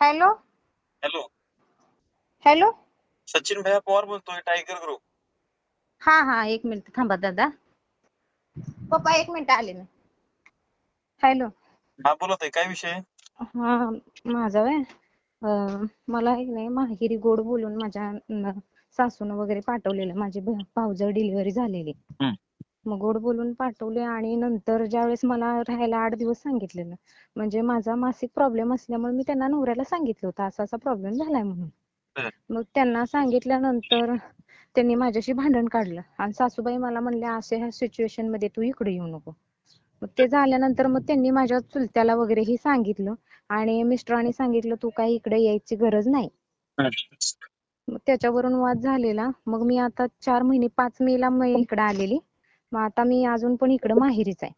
Hello? Hello? Hello? Sachin भैया पवार बोलतोय tiger group. हा हा एक मिनिट थांबा दादा. पप्पा एक मिनिट आले मी हॅलो? हा बोलत आहे काय विषय? हा माझा व्हय. अं, मला एक नाही माहेरी गोड बोलून माझ्या न- सासूनं वगैरे पाठवलेलं. माझी भ- भाऊजं डिलिव्हरी झालेली. हम्म. मग गोड बोलून पाठवले आणि नंतर ज्यावेळेस मला राहायला आठ दिवस सांगितलेलं. म्हणजे माझा मासिक प्रॉब्लेम असल्यामुळे मी त्यांना नवऱ्याला सांगितलं होतं. असा असा प्रॉब्लेम झालाय म्हणून. मग त्यांना सांगितल्यानंतर त्यांनी माझ्याशी भांडण काढलं. आणि सासूबाई मला म्हणल्या अशा ह्या सिच्युएशनमध्ये तू इकडे येऊ नको. मग ते झाल्यानंतर मग त्यांनी माझ्या चुलत्याला वगैरे हे सांगितलं. आणि मिस्टरांनी सांगितलं तू काही इकडे यायची गरज नाही. मग त्याच्यावरून वाद झालेला. मग मी आता चार महिने पाच मेला मी इकडे आलेली. मग आता मी अजून पण इकडे माहेरीच आहे.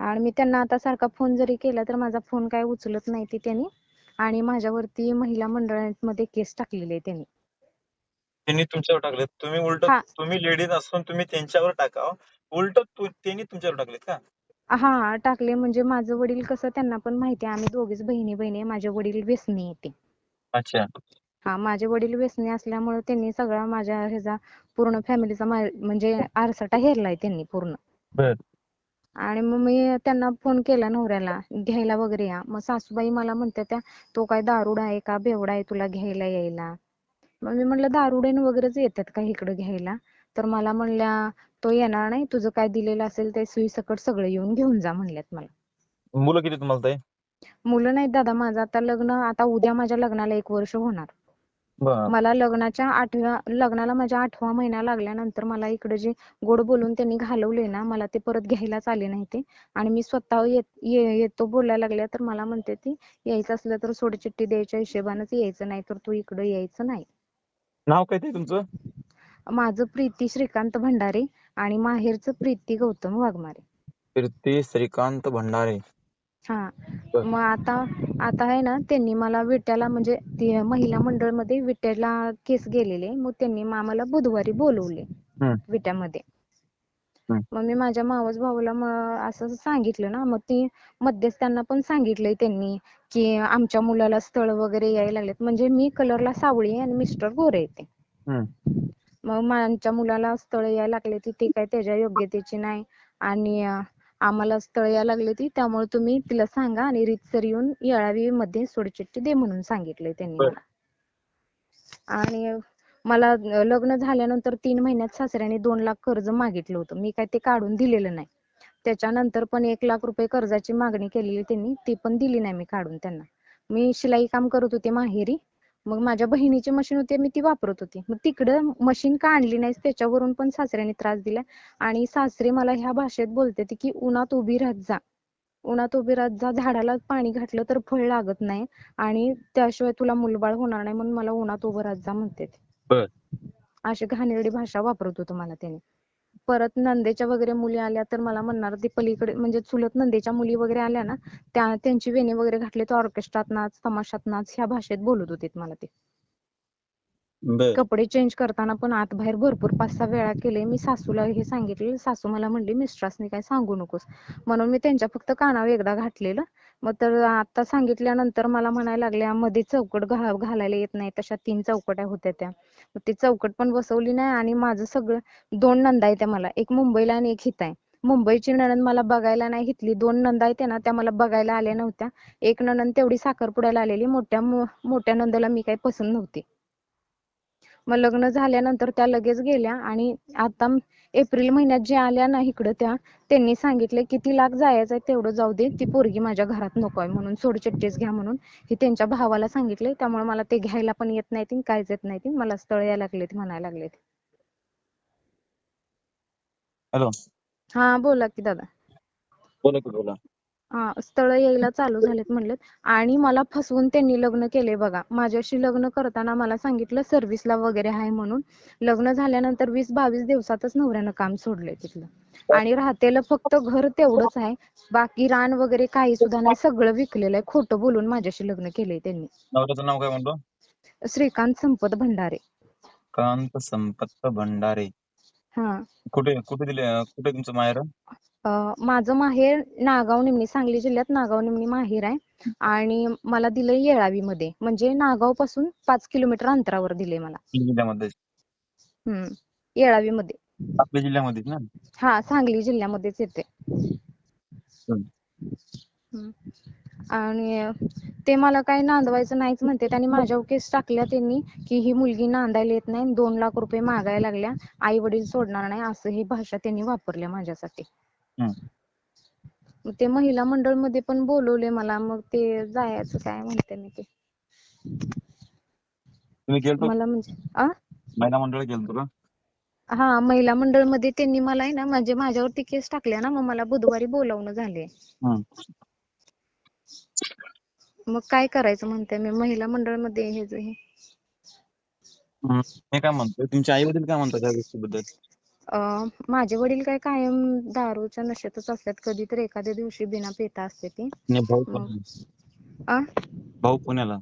आणि मी त्यांना आता सारखा फोन जरी केला तर माझा फोन काय उचलत नाही ती त्यांनी. आणि माझ्यावरती महिला मंडळामध्ये केस टाकलेली आहे त्यांनी. त्यांनी तुमच्यावर टाकले तुम्ही उलट हा. तुम्ही लेडीज असून तुम्ही त्यांच्यावर टाकाव उलट तू- त्यांनी तुमच्यावर टाकलेत का? हा टाकले. म्हणजे माझं वडील कसं त्यांना पण माहिती आहे. आम्ही दोघीच बहिणी बहिणी आहे. माझे वडील व्यसनी आहे ते. अच्छा. हा माझे वडील व्यसनी असल्यामुळे त्यांनी सगळा माझ्या ह्याचा पूर्ण फॅमिलीचा म्हणजे आरसाटा हेरलाय त्यांनी पूर्ण. बर. आणि मग मी त्यांना फोन केला नवऱ्याला घ्यायला वगैरे या. मग सासूबाई मला म्हणते त्या तो काय दारुडा आहे का? बेवडा आहे तुला घ्यायला यायला. मग मी म्हणलं दारुडेन वगैरेच येतात का इकडे घ्यायला? तर मला म्हणल्या तो येणार नाही तुझं काय दिलेलं असेल ते सुई सकट सगळं येऊन घेऊन जा म्हणल्यात मला. मुलं किती तुम्हाला ताई? मुलं नाहीत दादा माझं आता लग्न आता उद्या माझ्या लग्नाला एक वर्ष होणार. बर. मला लग्नाच्या आठव्या लग्नाला माझ्या आठवा महिना लागल्यानंतर मला इकडे जे गोड बोलून त्यांनी घालवले ना मला ते परत घ्यायलाच आले नाही ते. आणि मी स्वतः येत ये- येतो बोलायला लागल्या तर मला म्हणते ती यायचं असलं तर सोडचिठ्ठी द्यायच्या हिशोबानेच यायचं नाही तर तू इकडे यायचं नाही. नाव काय ते तुमचं? माझं प्रीती श्रीकांत भंडारे आणि माहेरचं प्रीती गौतम वाघमारे. कीर्ती श्रीकांत भंडारे. हा. मग आता आता आहे ना त्यांनी मला विट्याला म्हणजे ती महिला मंडळमध्ये विट्याला केस गेलेले मग त्यांनी मग आम्हाला बुधवारी बोलवले. विट्यामध्ये. मग मी माझ्या मावस भाऊला असं सांगितलं ना मग ती मध्यस्थांना पण सांगितलंय त्यांनी की आमच्या मुलाला स्थळ वगैरे यायला लागलेत म्हणजे मी कलरला सावळी आणि मिस्टर गोरे आहेत ते हम्म. मग आमच्या मुलाला स्थळ यायला लागले ती काय त्याच्या योग्यतेची नाही आणि आम्हाला स्थळ यायला लागले ती त्यामुळे तुम्ही तिला सांगा आणि रीतसर येऊन येळावी मध्ये सोडचिठ्ठी दे म्हणून सांगितलंय त्यांनी बर. मला. आणि मला लग्न झाल्यानंतर तीन महिन्यात सासऱ्याने दोन लाख कर्ज मागितलं होतं. मी काय ते काढून दिलेलं नाही. त्याच्यानंतर पण एक लाख रुपये कर्जाची मागणी केलेली त्यांनी ती पण दिली नाही मी काढून त्यांना. मी शिलाई काम करत होते माहेरी. मग माझ्या बहिणीची मशीन होती मी ती वापरत होती. मग तिकडं मशीन का आणली नाहीस? त्याच्यावरून पण सासऱ्याने त्रास दिला. आणि सासरे मला ह्या भाषेत बोलते ते की उन्हात उभी राहत जा. उन्हात उभी राहत जा. झाडाला पाणी घातलं तर फळ लागत नाही आणि त्याशिवाय तुला मुलबाळ होणार नाही म्हणून मला उन्हात उभं राहत जा म्हणते. अशी घाणेरडी भाषा वापरत होतो मला त्याने. परत नंदेच्या वगैरे मुली आल्या तर मला म्हणणार ती पलीकडे म्हणजे चुलत नंदेच्या मुली वगैरे आल्या ना त्या त्यांची वेणी वगैरे घातली तर ऑर्केस्ट्रात नाच तमाशात नाच ह्या भाषेत बोलत होते मला ते. बर. कपडे चेंज करताना पण आत बाहेर भरपूर पाच सहा वेळा केले. मी सासूला हे सांगितले सासू मला म्हणली मिस्ट्रासनी काय सांगू नकोस. म्हणून मी त्यांच्या फक्त कानावर एकदा घातलेलं. मग तर आता सांगितल्यानंतर मला म्हणायला लागल्या मध्ये चौकट घा- घालायला येत नाही. तशा तीन चौकट्या होत्या त्या. ती चौकट पण बसवली नाही आणि माझं सगळं दोन नंदा आहेत त्या मला. एक मुंबईला आणि एक हिताय आहे. मुंबईची नणंद मला बघायला नाही घेतली. दोन नंदा आहेत ना त्या मला बघायला आल्या नव्हत्या. एक नणंद तेवढी साखरपुड्याला आलेली. मोठ्या मोठ्या नंदाला मी काही पसंत नव्हती. मग लग्न झाल्यानंतर त्या लगेच गेल्या आणि आता एप्रिल महिन्यात जे आल्या ना इकडं त्या त्यांनी सांगितले किती लाख जायचं आहे तेवढं जाऊ दे ती पोरगी माझ्या घरात नको आहे म्हणून सोडचिठ्ठीच घ्या म्हणून. हे त्यांच्या भावाला सांगितले त्यामुळे मला ते घ्यायला पण येत नाही काहीच येत नाही मला स्थळ यायला लागलेत म्हणायला लागलेत. हॅलो. हा बोला की दादा. बोला की बोला. स्थळ यायला चालू झालेत म्हणलेत. आणि मला फसवून त्यांनी लग्न केले बघा. माझ्याशी लग्न करताना मला सांगितलं सर्व्हिसला वगैरे आहे म्हणून. लग्न झाल्यानंतर वीस बावीस दिवसातच नवऱ्यानं काम सोडलंय तिथलं. आणि राहतेलं फक्त घर तेवढंच आहे. बाकी रान वगैरे काही सुद्धा नाही. सगळं विकलेलं आहे. खोटं बोलून माझ्याशी लग्न केलंय त्यांनी. नवऱ्याचं नाव काय म्हणतो श्रीकांत संपत भंडारे. कांत संपत भंडारे. हा. कुठे कुठे दिले कुठे तुमचं माहेर? माझं माहेर नागाव निमणी सांगली जिल्ह्यात नागाव निमणी माहेर आहे. आणि मला दिलंय येळावीमध्ये. म्हणजे नागावपासून पाच किलोमीटर अंतरावर दिलंय मला. जिल्ह्यामध्ये. आपल्या जिल्ह्यामध्येच ना? हा सांगली जिल्ह्यामध्येच येते. आणि ते मला काही नांदवायचं नाहीच म्हणते. आणि माझ्यावर केस टाकल्या त्यांनी की ही मुलगी नांदायला येत नाही दोन लाख रुपये मागायला लागल्या. आई वडील सोडणार नाही असं ही भाषा त्यांनी वापरल्या माझ्यासाठी. मग ते महिला मंडळमध्ये पण बोलवले मला मग ते जायचं काय म्हणते मी ते. तुम्ही गेलतो? मला म्हणजे आ? महिला मंडळ गेलतो का? हा महिला मंडळमध्ये त्यांनी मला आहे ना म्हणजे माझ्यावरती केस टाकल्या ना मग मला बुधवारी बोलावणं झाले. हम्म. मग काय करायचं म्हणते मी महिला मंडळमध्ये हे जे हे. हम्म. मी काय म्हणतोय तुमचे आई वडील काय म्हणतात या गोष्टीबद्दल? माझे वडील काय कायम दारूच्या नशेतच असतात. कधीतरी एखाद्या दिवशी बिना पेता असते ती. भाऊ पुण्याला. भाऊ पुण्याला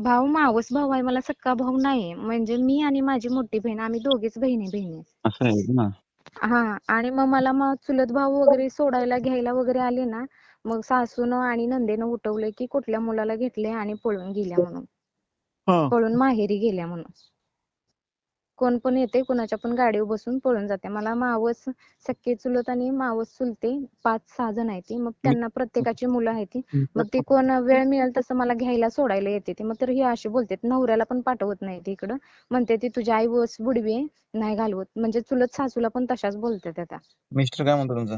भाऊ मावस भाऊ आहे. मला सक्का भाऊ नाही म्हणजे मी आणि माझी मोठी बहीण आम्ही दोघीच बहिणी बहिणी असं आहे ना? हा. आणि मग मला मग चुलत भाऊ वगैरे सोडायला घ्यायला वगैरे आले ना मग सासूनं आणि नंदेनं उठवले की कुठल्या मुलाला घेतले आणि पळून गेल्या म्हणून. हा. पळून माहेरी गेल्या म्हणून. कोण पण येते कोणाच्या पण गाडीवर बसून पळून जाते. मला मावस सख्खे चुलत आणि मावस चुलते पाच सहा जण आहेत ती. मग त्यांना प्रत्येकाची मुलं आहेत ती. मग ती कोण वेळ मिळेल तसं मला घ्यायला सोडायला येते ती. मग तर ही अशी बोलते नवऱ्याला पण पाठवत नाही ती इकडं. म्हणते ती तुझी आई बस बुडवी आहे नाही घालवत. म्हणजे चुलत सासूला पण तशाच बोलतात आता. मिस्टर काय म्हणतो तुमचा?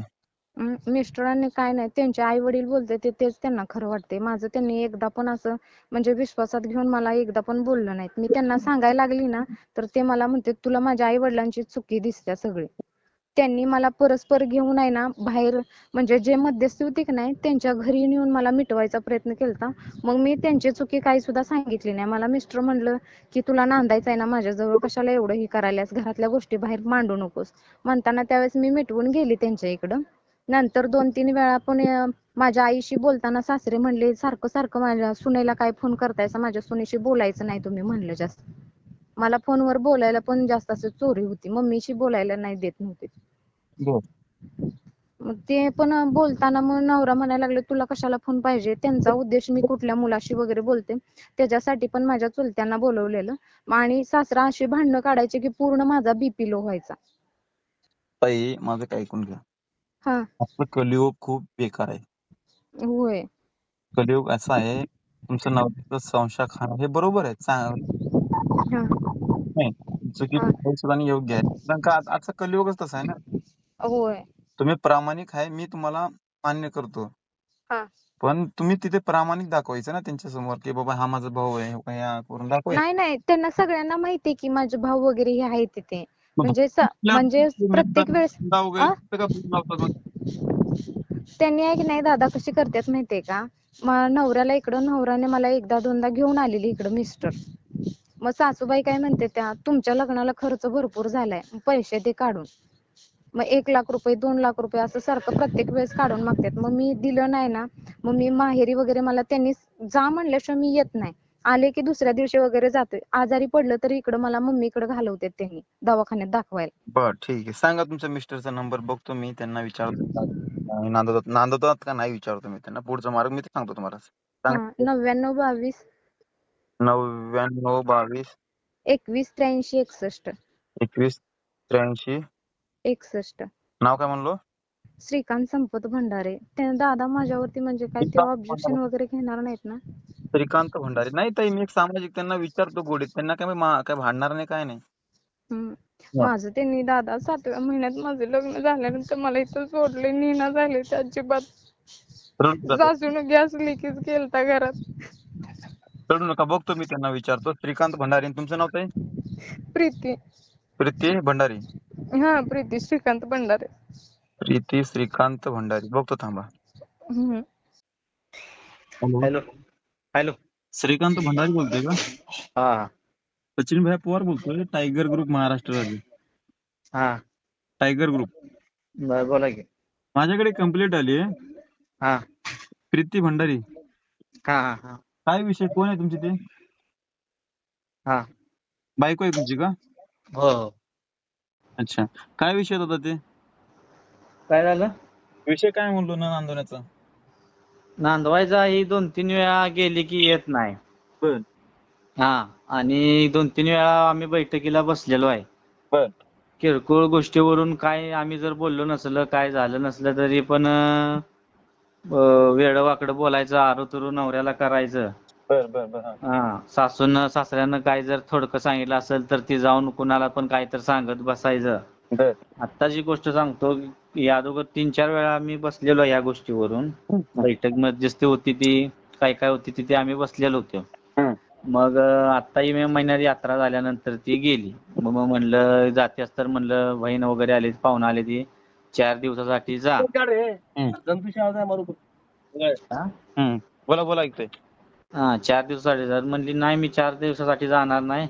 मिस्टरांनी काय नाही त्यांचे आई वडील बोलते ते तेच त्यांना खरं वाटते माझं त्यांनी एकदा पण असं म्हणजे विश्वासात घेऊन मला एकदा पण बोललं नाहीत. मी त्यांना सांगायला लागली ना तर ते मला म्हणते तुला माझ्या आई वडिलांची चुकी दिसते सगळी. त्यांनी मला परस्पर घेऊन आहे ना बाहेर म्हणजे जे मध्यस्थी होती की नाही त्यांच्या घरी नेऊन मला मिटवायचा प्रयत्न केलता. मग मी त्यांची चुकी काही सुद्धा सांगितली नाही. मला मिस्टर म्हणलं की तुला नांदायचं आहे ना माझ्याजवळ कशाला एवढं हे करायलास घरातल्या गोष्टी बाहेर मांडू नकोस. म्हणताना त्यावेळेस मी मिटवून गेली त्यांच्या इकडं. नंतर दोन तीन वेळा पण माझ्या आईशी बोलताना सासरे म्हणले सारखं सारखं माझ्या सुनेला काय फोन करतायसा? माझ्या सुनेशी बोलायचं नाही तुम्ही म्हणलं जास्त. मला फोनवर बोलायला पण जास्त असं चोरी होती. मम्मीशी बोलायला नाही देत नव्हते. ते पण बोलताना मग नवरा म्हणायला लागले तुला कशाला फोन पाहिजे? त्यांचा उद्देश मी कुठल्या मुलाशी वगैरे बोलते? त्याच्यासाठी पण माझ्या चुलत्यांना बोलवलेलं. आणि सासरा अशी भांडणं काढायचे की पूर्ण माझा बीपी लो व्हायचा. माझं काय ऐकून घ्या. हा. कलियुग खूप बेकार आहे. होय. कलियुग असं आहे तुमचं नवऱ्याचं संशय खाणं हे बरोबर आहे चांगलं हा. नाही चुकीचं काही सुद्धा नाही योग्य आहे. कारण का आज- आजचा कलियुगच तसा आहे ना. होय. तुम्ही प्रामाणिक आहे मी तुम्हाला मान्य करतो. हा. पण तुम्ही तिथे प्रामाणिक दाखवायचं ना त्यांच्यासमोर की बाबा हा माझा भाऊ आहे हे करून दाखवायचं. नाही नाही त्यांना सगळ्यांना माहिती की माझे भाऊ वगैरे हे आहेत तिथे. म्हणजे म्हणजे प्रत्येक वेळेस? त्यांनी आहे की नाही दादा कशी करतात माहितीये का? नवऱ्याला इकडं नवऱ्याने मला एकदा दोनदा घेऊन आलेली इकडं मिस्टर. मग सासूबाई काय म्हणते त्या तुमच्या लग्नाला खर्च भरपूर झालाय पैसे दे काढून. मग एक लाख रुपये दोन लाख रुपये असं सारखं प्रत्येक वेळेस काढून मागतात. मग मी दिलं नाही ना मग मी माहेरी वगैरे मला त्यांनी जा म्हणल्याशिवाय मी येत नाही. आले की दुसऱ्या दिवशी वगैरे जातोय. आजारी पडलं तरी इकडं मला मम्मीकडे घालवतात त्यांनी दवाखान्यात दाखवायला. बर ठीक आहे. सांगा तुमच्या मिस्टरचा नंबर बघतो मी त्यांना विचारतो. आणि नांदवतात नांदवतात का नाही विचारतो मी त्यांना. पुढचा मार्ग मी ते सांगतो तुम्हाला. हा सांग नव्याण्णव बावीस. नव्याण्णव बावीस. एकवीस त्र्याऐंशी एकसष्ट. एकवीस त्र्याऐंशी. एकसष्ट. नाव काय म्हणलो? श्रीकांत संपत भंडारे. ते दादा माझ्यावरती म्हणजे काय ते ऑब्जेक्शन. वगैरे घेणार नाहीत ना? श्रीकांत भंडारे. नाही ताई मी एक सामाजिक त्यांना विचारतो गोडीत. त्यांना काय मी मा- काय भांडणार नाही काय नाही. हम्म. माझं त्यांनी दादा सातव्या महिन्यात माझे लग्न झाल्यानंतर मला इथं सोडले नेना झाले ते अजिबात. रडू नका. सासून गॅस लिकेज केलता घरात. रडू नका बघतो मी त्यांना विचारतो. श्रीकांत भंडारे आणि तुमचं नाव काय प्रीती. प्रीती भंडारी. हा प्रीती श्रीकांत भंडारे. प्रीती श्रीकांत भंडारी. बघतो थांबा. हम्म. हॅलो. हॅलो. श्रीकांत भंडारी बोलतोय का? हा. सचिन भाई पवार बोलतोय टायगर ग्रुप महाराष्ट्र राज्य. हा. Tiger group. बोला की. माझ्याकडे कंप्लेंट आली आहे. हा. प्रीती भंडारी. हा हा काय विषय? कोण आहे तुमची ते? हा. बायको आहे तुमची का? हो हो. अच्छा. काय विषय होता ते? काय झालं? विषय काय म्हणलो ना नांदवण्याचा? नांदवायचा ही दोन तीन वेळा गेली की येत नाही. बर. हा आणि दोन तीन वेळा आम्ही बैठकीला बसलेलो आहे. बर. किरकोळ गोष्टीवरून काय आम्ही जर बोललो नसलं काय झालं नसलं तरी पण वेड वाकडं बोलायचं आरू तुरू नवऱ्याला करायचं. बर बर बर हा. हा सासून सासऱ्यानं काय जर थोडकं सांगितलं असेल तर ती जाऊन कुणाला पण काय तर सांगत बसायचं. बर. आत्ताची गोष्ट सांगतो या अगोदर तीन चार वेळा आम्ही बसलेलो या गोष्टीवरून. बैठक मध्यस्थी होती ती काय काय होती ती ती आम्ही बसलेलो होतो. मग आत्ताही मे महिन्यात यात्रा झाल्यानंतर ती गेली. मग मग म्हणलं जातेस तर म्हणलं बहीण वगैरे आली पाहुणं आली ती चार दिवसासाठी जा. हा? बोला बोला ऐकतोय हा चार दिवसासाठी जा. म्हणली नाही मी चार दिवसासाठी जाणार नाही.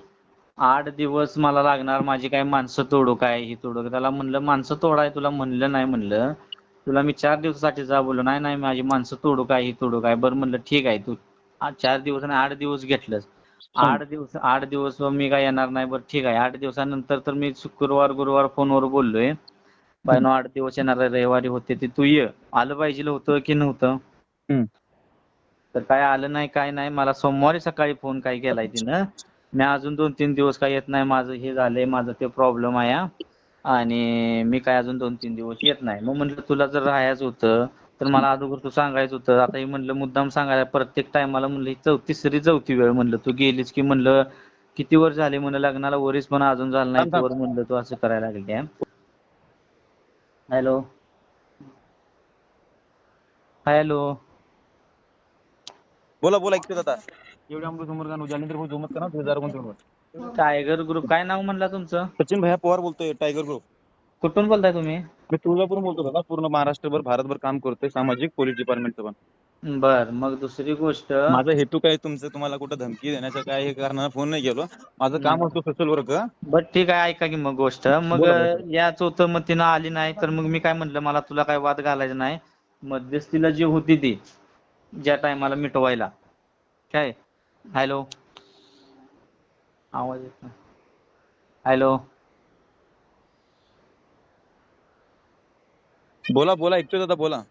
आठ दिवस मला लागणार माझी काय माणसं तोडू काय ही तोडू काय? त्याला म्हणलं माणसं तोडाय तुला म्हणलं नाही म्हणलं. तुला मी चार दिवसासाठी जा बोललो. नाही नाही माझी माणसं तोडू काय ही तोडू काय? बरं म्हणलं ठीक आहे तू चार दिवस आणि आठ दिवस घेतलंस. आठ दिवस आठ दिवस मी काय येणार नाही बरं ठीक आहे. आठ दिवसानंतर तर मी शुक्रवार गुरुवार फोनवर बोललोय. बायनो आठ दिवस येणार रविवारी होते ते. तू ये. आलं पाहिजे होतं की नव्हतं. तर काय आलं नाही काय नाही मला सोमवारी सकाळी फोन काय केलाय तिनं? मी अजून दोन तीन दिवस काय येत नाही. माझं हे झालंय माझं ते प्रॉब्लेम आहे हा. आणि मी काय अजून दोन तीन दिवस येत नाही. मग म्हणलं तुला जर राहायचं होतं तर मला अगोदर तू सांगायचं होतं. आता हे म्हणलं मुद्दाम सांगायला प्रत्येक टायमाला म्हणलं ही चौ तिसरी चौथी वेळ म्हणलं तू गेलीस की म्हणलं किती वर्ष झाले म्हणलं लग्नाला वरीस पण अजून झालं नाही तोवर म्हणलं तू असं करायला लागली हॅलो. हॅलो. बोला बोला आता. एवढे अमृत समोर गाणं जालिंदर भाऊ जमत का ना हजार कोणते टायगर ग्रुप काय नाव म्हणला तुमचं? सचिन भैया पवार बोलतोय टायगर ग्रुप कुठून बोलताय तुम्ही? मी तुळजापूर बोलतो दादा पूर्ण महाराष्ट्रभर भारतभर काम करतोय सामाजिक पोलीस डिपार्टमेंटचं पण. बर मग दुसरी गोष्ट माझा हेतू काय तुमचं? तुम्हाला कुठं धमकी देण्याचा काय हे कारणानं फोन नाही केलो. माझं काम असतो सोशल वर्क बर ठीक आहे ऐका की मग गोष्ट. मग बोला, बोला. याच होतं मग तिनं आली नाही तर मग मी काय म्हटलं मला तुला काय वाद घालायचा नाही. मध्यस्थीला जी होती ती ज्या टायमाला मिटवायला. काय? हॅलो. आवाज येत नाही. हॅलो. बोला बोला ऐकतोय दादा बोला.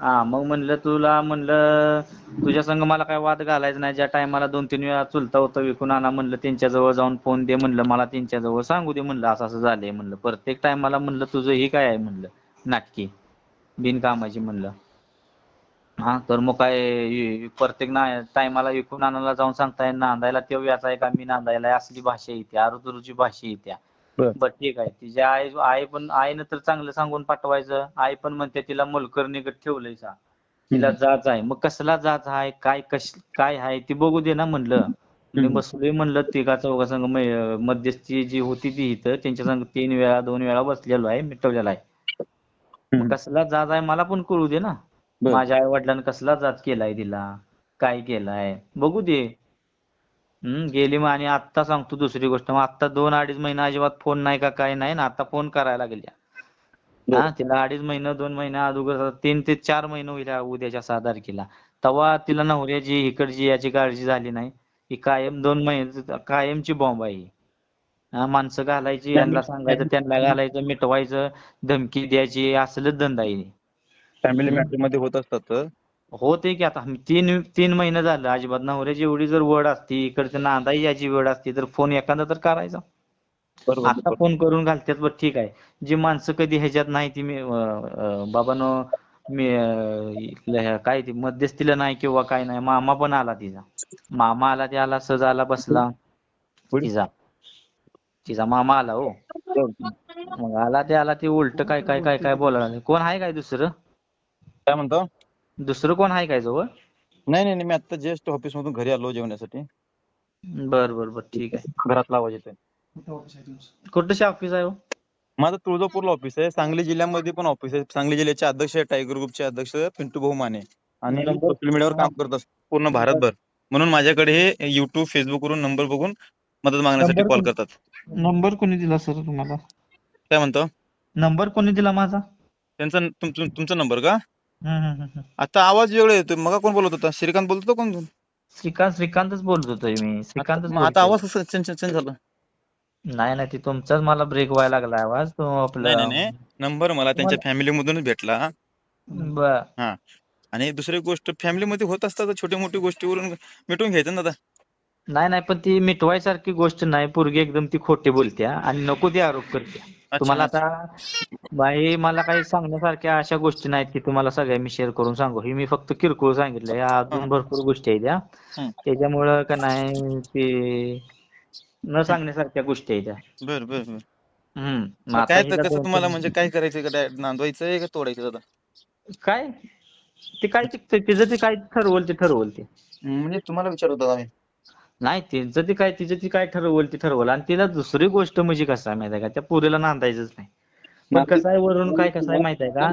हा मग म्हणलं तुला म्हणलं तुझ्या संग मला काय वाद घालायचा नाही. ज्या टायमाला दोन तीन वेळा चुलता होता विकून आणा म्हणलं त्यांच्या जवळ जाऊन फोन दे म्हणलं मला त्यांच्या जवळ सांगू दे म्हणलं असं असं झालंय म्हणलं. प्रत्येक टायमाला म्हणलं तुझं ही काय आहे म्हणलं नाटकी बिनकामाची म्हणलं. हा तर मग काय प्रत्येक ना टायमाला विकून आणायला जाऊन सांगताय नांदायला ते व्याचा आहे का मी नांदायला असली भाषा येते आरुतुरूची भाषा येत्या बर. ठीक आहे. तिच्या आई आई पण आईनं तर चांगलं सांगून पाठवायचं. आई पण म्हणते तिला मोलकरणीकडे ठेवलंय सा. तिला जाच आहे. मग कसला जाच आहे काय कश काय आहे ती बघू दे ना म्हणलं. मी. बसलोय म्हणलं तिघा चौघा संघ मध्यस्थी जी होती ती इथं त्यांच्या संग तीन वेळा दोन वेळा बसलेलो आहे मिटवलेला आहे. कसला जाच आहे मला पण कळू दे ना. माझ्या आई वडिलांनी कसला जाच केलाय तिला काय केलाय? बघू दे. हम्म गेली मग आणि आत्ता सांगतो दुसरी गोष्ट. मग आत्ता दोन अडीच महिने अजिबात फोन नाही का काय नाही. ना आता फोन करायला लागल्या. बर. हा तिला अडीच महिने दोन महिने अगोदर तीन ते चार महिने होईल उद्याच्या सहा तारखेला. तेव्हा तिला नवऱ्याची इकडची याची काळजी झाली नाही. ही कायम दोन महिने कायमची बॉम्ब आहे ही. माणसं घालायची यांना सांगायचं त्यांना घालायचं मिटवायचं धमकी द्यायची असलंच धंदा आहे. फॅमिली. मॅटरमध्ये होत असतात. होते की आता. तीन तीन महिने झालं अजिबात नवऱ्याची एवढी जर वड असती इकडच्या नांदाई याची वेळ असती तर फोन एखादा तर करायचा. आता फोन करून घालतात बरं ठीक आहे. जी माणसं कधी ह्याच्यात नाही ती मी बाबानो मी काय ती मध्यस्थीला नाही किंवा काय नाही. मामा पण आला तिचा. मामा आला ते आला सहज आला बसला? तिचा. तिचा मामा आला हो. मग आला ते आला ते उलट काय काय काय काय बोलायला. कोण आहे काय दुसरं? काय म्हणतो? दुसरं कोण आहे काय जवळ? नाही नाही नाही, मी आता जस्ट ऑफिस मधून घरी आलो जेवण्यासाठी. बर बर बर ठीक आहे. घरातला आवाज येतोय. कुठं ऑफिस आहे हो? माझं तुळजापूरला ऑफिस आहे. सांगली जिल्ह्यामध्ये पण ऑफिस आहे. सांगली जिल्ह्याचे अध्यक्ष आहे टायगर ग्रुपचे अध्यक्ष पिंटू भाऊ माने. आणि नंबर- सोशल मीडियावर काम करत असतो पूर्ण भारतभर. म्हणून माझ्याकडे हे युट्यूब फेसबुक वरून नंबर बघून मदत मागण्यासाठी नंबर कॉल कोण- करतात. नंबर कोणी दिला सर तुम्हाला? काय म्हणतो? नंबर कोणी दिला माझा? त्यांचा तुम- तुम- तुमचा नंबर का? हम्म, हम्म, हम्म. आता आवाज वेगळा येतोय. मग कोण बोलत होता? श्रीकांत बोलत होता कोण श्रीकांत श्रीकांतच बोलत होतोय मी. श्रीकांतच मग आता बोलतोय. आवाज कसं चेंज चेंज झाला? नाही नाही ते तुमचाच मला ब्रेक व्हायला लागला आवाज. तो नाही आपला नाही नाही नंबर मला त्यांच्या फॅमिली मधूनच भेटला बर. आणि दुसरी गोष्ट फॅमिली मध्ये होत असतात छोट्या मोठ्या गोष्टीवरून मिटवून घ्यायचं ना दादा नाही नाही पण ती मिटवायसारखी गोष्ट नाही. पोरगी एकदम ती खोटे बोलते आणि नको ते आरोप करते तुम्हाला आता बाई मला काही सांगण्यासारख्या अशा गोष्टी नाहीत की तुम्हाला सगळ्या मी शेअर करून सांगू. ही मी फक्त किरकोळ सांगितलंय. या अजून. भरपूर गोष्टी आहेत या. हं. त्याच्यामुळं का नाही ते न सांगण्यासारख्या गोष्टी आहेत त्या बर बर बर. हम्म काय तर कसं तुम्हाला म्हणजे काय करायचं? नांदवायचंय का तोडायचं दादा? काय? ते काय ते तिचं ते काय ठरवल ते ठरवल ते. म्हणजे तुम्हाला विचारत होता आम्ही नाही त्यांचं ते काय तिचं ती काय ठरवल ते ठरवल. आणि तिला दुसरी गोष्ट म्हणजे कसं आहे माहिती आहे का? त्या पोरीला नांदायचंच नाही. नांदी- कसं आहे वरून काय कसं आहे माहिती आहे का?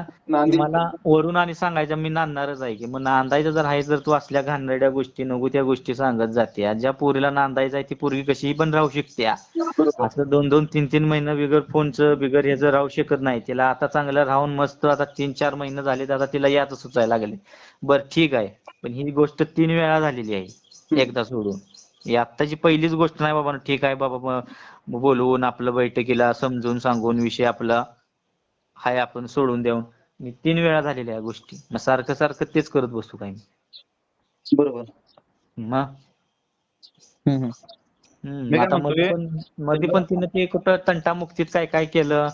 मला वरून आणि सांगायचं मी नांदणारच आहे की. मग नांदायचं जर आहे जर तू असल्या घाणेरड्या गोष्टी नको त्या गोष्टी सांगत जाते ज्या पोरीला नांदायचं आहे ती पोरगी कशीही पण राहू शकते असं दोन दोन तीन तीन महिने बिगर फोनचं बिगर ह्याचं राहू शकत नाही. तिला आता चांगलं राहून मस्त आता तीन चार महिने झाले तर आता तिला याच सुचायला लागले. बरं ठीक आहे. पण ही गोष्ट तीन वेळा झालेली आहे. एकदा सोडून. ही आत्ताची पहिलीच गोष्ट नाही बाबा ठीक आहे बाबा मग बोलवून आपलं बैठकीला समजून सांगून विषय आपला हाय आपण सोडून देऊन. मी तीन वेळा झालेल्या या गोष्टी. मग सारखं सारखं तेच करत बसू काय मी बरोबर. मग? मध्ये पण तिनं ते कुठं तंटामुक्तीत काय काय केलं?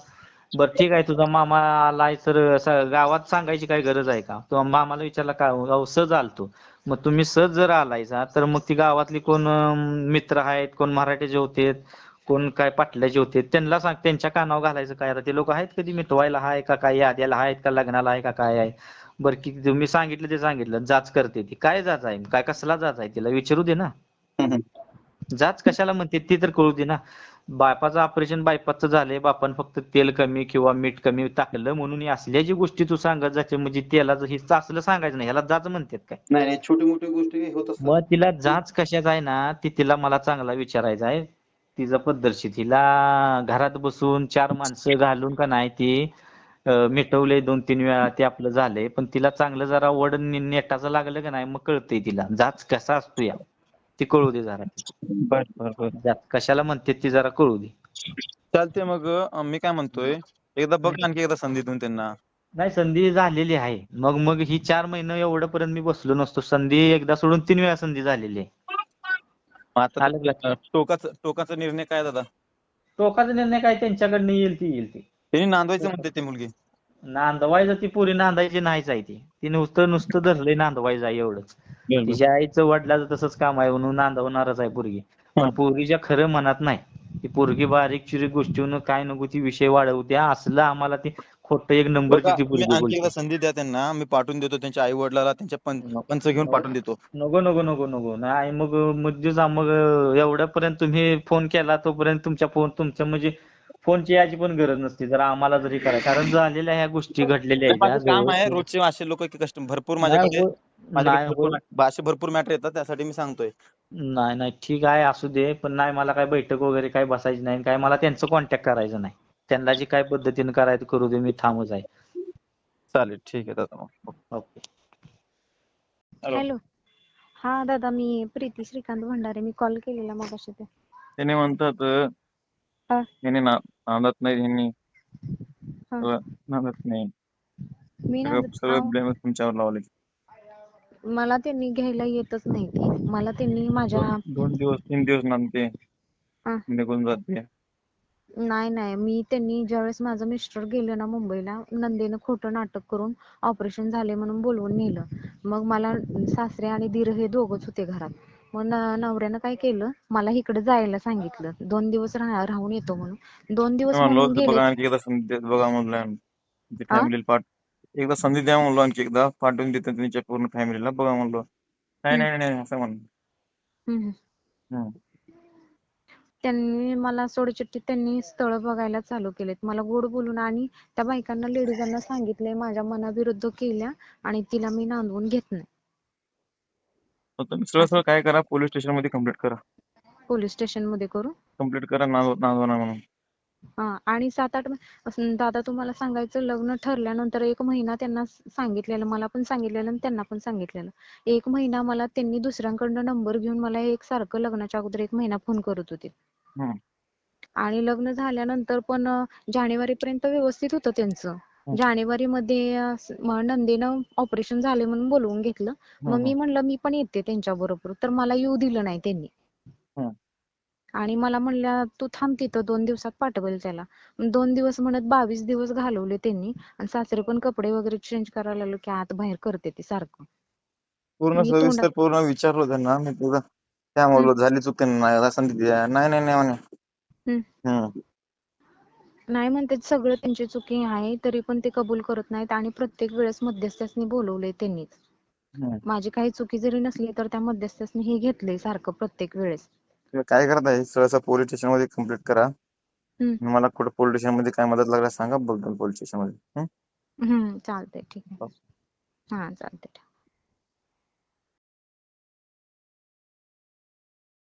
बरं ठीक आहे. तुझा मामा आलाय तर असं गावात सांगायची काय गरज आहे का? तो मामाला विचारला का अहो सहज आलतो. मग तुम्ही सहज जर आलायचा तर मग ती गावातली कोण अं, मित्र आहेत कोण मराठीचे होते कोण काय पाटल्याचे होते त्यांना सांग त्यांच्या कानावर घालायचं काय? आता ते लोक आहेत कधी मिटवायला आहे का काय? याद्याला आहेत का लग्नाला आहे का काय आहे? बरं की तुम्ही सांगितलं ते सांगितलं जाच करते ती. काय जाच आहे? काय कसला जाच आहे? तिला विचारू दे ना. हम्म, हम्म. जाच कशाला म्हणते ती तर कळू दे ना. बापाचं ऑपरेशन बायपासचं झालंय बापान फक्त तेल कमी किंवा मीठ कमी टाकलं म्हणून असल्या जी गोष्टी तू सांगत जाते म्हणजे तेलाचं हे असलं सांगायचं नाही ह्याला जाच म्हणतात काय? नाही नाही छोटी मोठी गोष्टी होत असतात. मग तिला जाच कशाच आहे ना ती तिला मला चांगला विचारायचं आहे. तिचं पद्धतशीर तिला घरात बसून चार माणसं घालून का नाही ती मिटवले दोन तीन वेळा ते आपलं झालंय पण तिला चांगलं जरा वड नेटाचं लागलं का नाही मग कळतंय तिला जाच कसा असतो या. ती कळू दे जरा. बर बर बर. जाच कशाला म्हणते ती जरा कळू दे. चालते मग अं, मी काय म्हणतोय एकदा बघ आणखी एकदा संधी देऊन त्यांना. नाही संधी झालेली आहे. मग मग ही चार महिने एवढं पर्यंत मी बसलो नसतो. संधी एकदा सोडून तीन वेळा संधी झालेली आहे. मग आता आलं लक्षात. अं, टोकाचा टोकाचा निर्णय काय दादा? टोकाचा निर्णय काय? त्यांच्याकडनं येईल ती येईल ती. त्यांनी नांदवायचं म्हणते ती मुलगी. नांदवायचं ती पुरी नांदायची नाहीच आहे ती. ती नुसतं नुसतं धरलंय नांदवायचं आहे एवढंच तिच्या आईचं वडिलाचं तसंच काम आहे म्हणून नांदवणारच आहे पोरगी. पण. पोरगीच्या खरं मनात नाही ती पोरगी बारीक चिरीक गोष्टीवरून काय नको ती विषय वाढवत्या असलं आम्हाला ती खोटं एक नंबरची बघा, ती तुम्ही पोरगी आणखी एकदा बोलते. संधी द्या त्यांना. मी पाठवून देतो त्यांच्या आई वडिलाला त्यांच्या पं-. पंच घेऊन पाठवून देतो. नको नको नको नको. नाही मग म्हणजे जा मग एवढ्यापर्यंत तुम्ही फोन केला तोपर्यंत तुमच्या फोन तुमच्या म्हणजे फोनची याची पण गरज नसते जर आम्हाला जरी करायचं कारण झालेल्या ह्या गोष्टी घडलेल्या आहेत माझं काम आहे रोजचे असे लोक की कस्टमर भरपूर माझ्याकडे हो- माझ्याकडे नाही भरपूर हो- असे भरपूर मॅटर येतात त्यासाठी मी सांगतोय. नाही नाही ठीक आहे असू दे पण नाही मला काय बैठक वगैरे काय बसायची नाही काय मला त्यांचं कॉन्टॅक्ट करायचं नाही. त्यांना जे काय पद्धतीने करायचं करू दे मी थांबच आहे. चालेल ठीक आहे दादा मग. ओके. हॅलो. हॅलो हा दादा मी प्रीती श्रीकांत भंडारे मी कॉल केलेला मगाशी ते. त्याने म्हणतात हा. यांनी ना नांदत नाही यांनी हा. सगळं नांदत नाही. मी सगळं ब्लेम तुमच्यावर लावले मला त्यांनी घ्यायला येतच नाही ती. मला त्यांनी माझ्या दोन दिवस तीन दिवस नांदते. हा. निघून जाते. नाही नाही. मी त्यांनी ज्यावेळेस माझं मिस्टर गेले ना मुंबईला नंदेनं खोटं नाटक करून ऑपरेशन झाले म्हणून बोलवून नेलं. मग मला सासरे आणि दीर हे दोघच होते घरात. मग नवऱ्यानं काय केलं? मला इकडे जायला सांगितलं. दोन दिवस राहा- राहून येतो म्हणून. दोन दिवस बघा एकदा संधी द्या- म्हणलं? फॅमिलीला पाठ एकदा संधी द्या म्हणलो आणखी एकदा. पाठवून देतो त्यांच्या पूर्ण फॅमिलीला बघा म्हणलो. नाही. नाही नाही असं म्हणलं. त्यांनी मला सोडचिठ्ठीत त्यांनी स्थळ बघायला चालू केलेत. मला गोड बोलून आणि त्या बायकांना लेडीजांना सांगितलंय माझ्या मनाविरुद्ध केल्या आणि तिला मी नांदवून घेत नाही. तुम्ही सरळ सरळ काय करा पोलीस स्टेशनमध्ये कंप्लेंट करा. पोलीस स्टेशनमध्ये करू? कंप्लेंट करा नांदवणार म्हणून. हा आणि सात आठ असं दादा तुम्हाला सांगायचं लग्न ठरल्यानंतर एक महिना त्यांना सांगितलेलं मला पण सांगितलेलं आणि त्यांना पण सांगितलेलं. एक महिना मला त्यांनी दुसऱ्यांकडनं नंबर घेऊन मला एक सारखं लग्नाच्या अगोदर एक महिना फोन करत होते. हम्म. आणि लग्न झाल्यानंतर पण जानेवारी पर्यंत व्यवस्थित होतं त्यांचं. जानेवारी मध्ये नंदेनं ऑपरेशन झाले म्हणून बोलवून घेतलं. मग मी म्हणलं मी पण येते त्यांच्या बरोबर. तर मला येऊ दिलं नाही त्यांनी. आणि मला म्हणल्या तू थांब तिथं दोन दिवसात पाठवेल त्याला. दोन दिवस म्हणत बावीस दिवस घालवले त्यांनी. आणि सासरे पण कपडे वगैरे चेंज करायला लागले की आत बाहेर करते ती सारखं. पूर्ण सविस्तर पूर्ण विचारलं त्यांना. मी तुझं त्या म्हणलो झाली चूक नाही नाही नाही म्हणे. नाही म्हणते सगळं त्यांची चुकी आहे तरी पण ते कबूल करत नाहीत आणि प्रत्येक वेळेस मध्यस्थांनी बोलवलंय त्यांनीच. माझी काही चुकी जरी नसली तर त्या मध्यस्थांनी हे घेतलंय सारखं प्रत्येक वेळेस. काय करताय? सहसा पोलीस स्टेशनमध्ये कंप्लीट करा. मला कुठं पोलीस स्टेशनमध्ये काय मदत लागल्यास सांगा बघतो पोलीस स्टेशनमध्ये. चालतंय ठीक आहे. हा. चालतंय